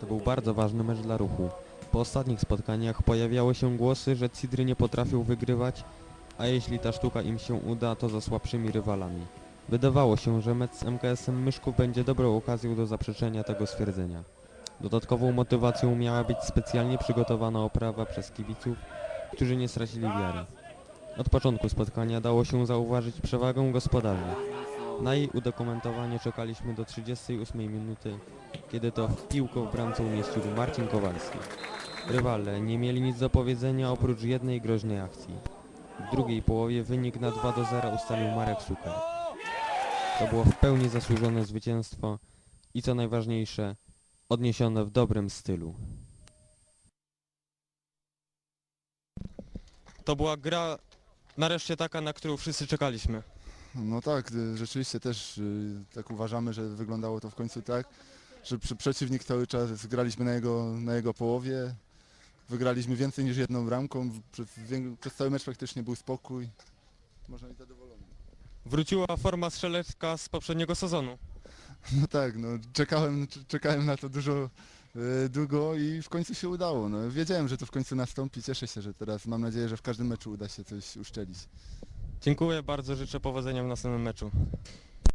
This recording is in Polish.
To był bardzo ważny mecz dla ruchu. Po ostatnich spotkaniach pojawiały się głosy, że Cidry nie potrafią wygrywać, a jeśli ta sztuka im się uda, to za słabszymi rywalami. Wydawało się, że mecz z MKS-em Myszków będzie dobrą okazją do zaprzeczenia tego stwierdzenia. Dodatkową motywacją miała być specjalnie przygotowana oprawa przez kibiców, którzy nie stracili wiary. Od początku spotkania dało się zauważyć przewagę gospodarzy. Na jej udokumentowanie czekaliśmy do 38 minuty, kiedy to w piłkę w bramce umieścił Marcin Kowalski. Rywale nie mieli nic do powiedzenia oprócz jednej groźnej akcji. W drugiej połowie wynik na 2 do 0 ustalił Marek Suker. To było w pełni zasłużone zwycięstwo i co najważniejsze, odniesione w dobrym stylu. To była gra nareszcie taka, na którą wszyscy czekaliśmy. No tak, y, rzeczywiście też y, tak uważamy, że wyglądało to w końcu tak, że przeciwnik cały czas graliśmy na jego, na jego połowie, wygraliśmy więcej niż jedną bramką, przez, przez cały mecz praktycznie był spokój, można być zadowolony. Wróciła forma strzelecka z poprzedniego sezonu. No tak, no czekałem, czekałem na to dużo y, długo i w końcu się udało. No, wiedziałem, że to w końcu nastąpi, cieszę się, że teraz mam nadzieję, że w każdym meczu uda się coś uszczelić. Dziękuję bardzo, życzę powodzenia w następnym meczu.